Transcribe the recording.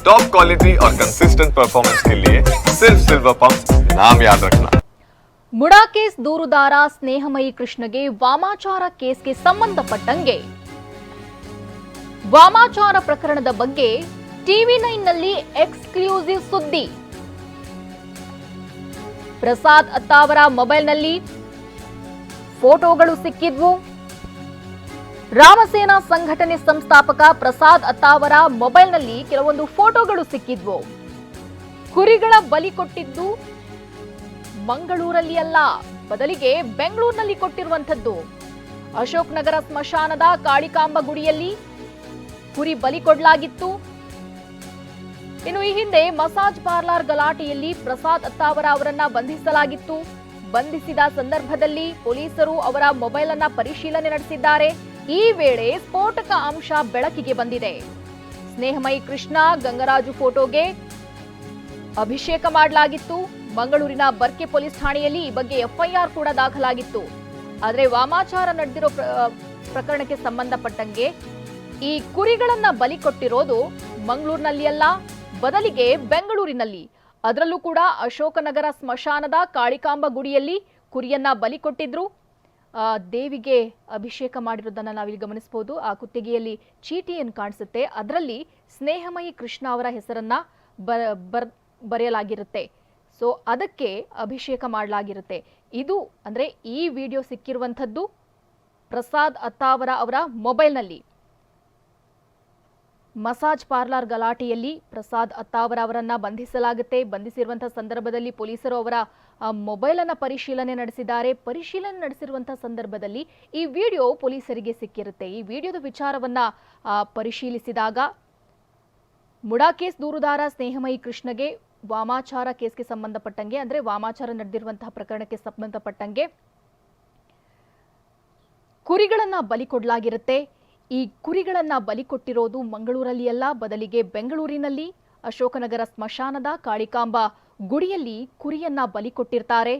Top quality और consistent performance के लिए सिर्फ सिल्वर पंप नाम याद रखना ಮುಡಾ ಕೇಸ್ ದೂರುದಾರ ಸ್ನೇಹಮಯಿ ಕೃಷ್ಣಗೆ ವಾಮಾಚಾರ ಕೇಸ್ಗೆ ಸಂಬಂಧಪಟ್ಟಂಗೆ ವಾಮಾಚಾರ ಪ್ರಕರಣದ ಬಗ್ಗೆ ಟಿವಿ ನೈನ್ನಲ್ಲಿ ಎಕ್ಸ್ಕ್ಲೂಸಿವ್ ಸುದ್ದಿ ಪ್ರಸಾದ್ ಅತ್ತಾವರ ಮೊಬೈಲ್ನಲ್ಲಿ ಫೋಟೋಗಳು ಸಿಕ್ಕಿದ್ವು ರಾಮಸೇನಾ ಸಂಘಟನೆ ಸಂಸ್ಥಾಪಕ ಪ್ರಸಾದ್ ಅತ್ತಾವರ ಮೊಬೈಲ್ನಲ್ಲಿ ಕೆಲವೊಂದು ಫೋಟೋಗಳು ಸಿಕ್ಕಿದ್ವು. ಕುರಿಗಳ ಬಲಿ ಕೊಟ್ಟಿದ್ದು ಮಂಗಳೂರಲ್ಲಿ ಅಲ್ಲ, ಬದಲಿಗೆ ಬೆಂಗಳೂರಿನಲ್ಲಿ ಕೊಟ್ಟಿರುವಂಥದ್ದು. ಅಶೋಕ್ ನಗರ ಸ್ಮಶಾನದ ಕಾಳಿಕಾಂಬ ಗುಡಿಯಲ್ಲಿ ಕುರಿ ಬಲಿ ಕೊಡಲಾಗಿತ್ತು. ಇನ್ನು ಈ ಹಿಂದೆ ಮಸಾಜ್ ಪಾರ್ಲರ್ ಗಲಾಟೆಯಲ್ಲಿ ಪ್ರಸಾದ್ ಅತ್ತಾವರ ಅವರನ್ನ ಬಂಧಿಸಲಾಗಿತ್ತು. ಬಂಧಿಸಿದ ಸಂದರ್ಭದಲ್ಲಿ ಪೊಲೀಸರು ಅವರ ಮೊಬೈಲ್ ಅನ್ನ ಪರಿಶೀಲನೆ ನಡೆಸಿದ್ದಾರೆ. ಈ ವೇಳೆ ಸ್ಫೋಟಕ ಅಂಶ ಬೆಳಕಿಗೆ ಬಂದಿದೆ. ಸ್ನೇಹಮಯಿ ಕೃಷ್ಣ ಗಂಗರಾಜು ಫೋಟೋಗೆ ಅಭಿಷೇಕ ಮಾಡಲಾಗಿತ್ತು. ಮಂಗಳೂರಿನ ಬರ್ಕೆ ಪೊಲೀಸ್ ಠಾಣೆಯಲ್ಲಿ ಈ ಬಗ್ಗೆ ಎಫ್ಐಆರ್ ಕೂಡ ದಾಖಲಾಗಿತ್ತು. ಆದರೆ ವಾಮಾಚಾರ ನಡೆದಿರೋ ಪ್ರ- ಪ್ರಕರಣಕ್ಕೆ ಸಂಬಂಧಪಟ್ಟಂಗೆ ಈ ಕುರಿಗಳನ್ನ ಬಲಿ ಕೊಟ್ಟಿರೋದು ಮಂಗಳೂರಿನಲ್ಲಿ ಅಲ್ಲ, ಬದಲಿಗೆ ಬೆಂಗಳೂರಿನಲ್ಲಿ. ಅದರಲ್ಲೂ ಕೂಡ ಅಶೋಕನಗರ ಸ್ಮಶಾನದ ಕಾಳಿಕಾಂಬ ಗುಡಿಯಲ್ಲಿ ಕುರಿಯನ್ನ ಬಲಿ ಕೊಟ್ಟಿದ್ರು. ದೇವಿಗೆ ಅಭಿಷೇಕ ಮಾಡಿರೋದನ್ನು ನಾವಿಲ್ಲಿ ಗಮನಿಸಬಹುದು ಆ ಕುತ್ತಿಗೆಯಲ್ಲಿ ಚೀಟಿಯನ್ನು ಕಾಣಿಸುತ್ತೆ? ಅದರಲ್ಲಿ ಸ್ನೇಹಮಯಿ ಕೃಷ್ಣ ಅವರ ಹೆಸರನ್ನ ಬರ್, ಬರೆಯಲಾಗಿರುತ್ತೆ. ಸೊ, ಅದಕ್ಕೆ ಅಭಿಷೇಕ ಮಾಡಲಾಗಿರುತ್ತೆ. ಇದು ಅಂದ್ರೆ ಈ ವಿಡಿಯೋ ಸಿಕ್ಕಿರುವಂಥದ್ದು ಪ್ರಸಾದ್ ಅತ್ತಾವರ ಅವರ ಮೊಬೈಲ್ನಲ್ಲಿ. ಮಸಾಜ್ ಪಾರ್ಲರ್ ಗಲಾಟೆಯಲ್ಲಿ ಪ್ರಸಾದ್ ಅತ್ತಾವರ ಅವರನ್ನ ಬಂಧಿಸಲಾಗುತ್ತೆ. ಬಂಧಿಸಿರುವಂತಹ ಸಂದರ್ಭದಲ್ಲಿ ಪೊಲೀಸರು ಅವರ ಮೊಬೈಲ್ ಅನ್ನ ಪರಿಶೀಲನೆ ನಡೆಸಿದ್ದಾರೆ. ಪರಿಶೀಲನೆ ನಡೆಸಿರುವಂತಹ ಸಂದರ್ಭದಲ್ಲಿ ಈ ವಿಡಿಯೋ ಪೊಲೀಸರಿಗೆ ಸಿಕ್ಕಿರುತ್ತೆ. ಈ ವಿಡಿಯೋದ ವಿಚಾರವನ್ನ ಪರಿಶೀಲಿಸಿದಾಗ ಮುಡಾ ಕೇಸ್ ದೂರುದಾರ ಸ್ನೇಹಮಯಿ ಕೃಷ್ಣಗೆ, ವಾಮಾಚಾರ ಕೇಸ್ಗೆ ಸಂಬಂಧಪಟ್ಟಂಗೆ, ಅಂದ್ರೆ ವಾಮಾಚಾರ ನಡೆದಿರುವಂತಹ ಪ್ರಕರಣಕ್ಕೆ ಸಂಬಂಧಪಟ್ಟಂಗೆ ಕುರಿಗಳನ್ನ ಬಲಿ ಕೊಡಲಾಗಿರುತ್ತೆ. ಈ ಕುರಿಗಳನ್ನ ಬಲಿ ಕೊಟ್ಟಿರೋದು ಬದಲಿಗೆ ಬೆಂಗಳೂರಿನಲ್ಲಿ. ಅಶೋಕನಗರ ಸ್ಮಶಾನದ ಕಾಳಿಕಾಂಬ ಗುಡಿಯಲ್ಲಿ ಕುರಿಯನ್ನ ಬಲಿ ಕೊಟ್ಟಿರ್ತಾರೆ.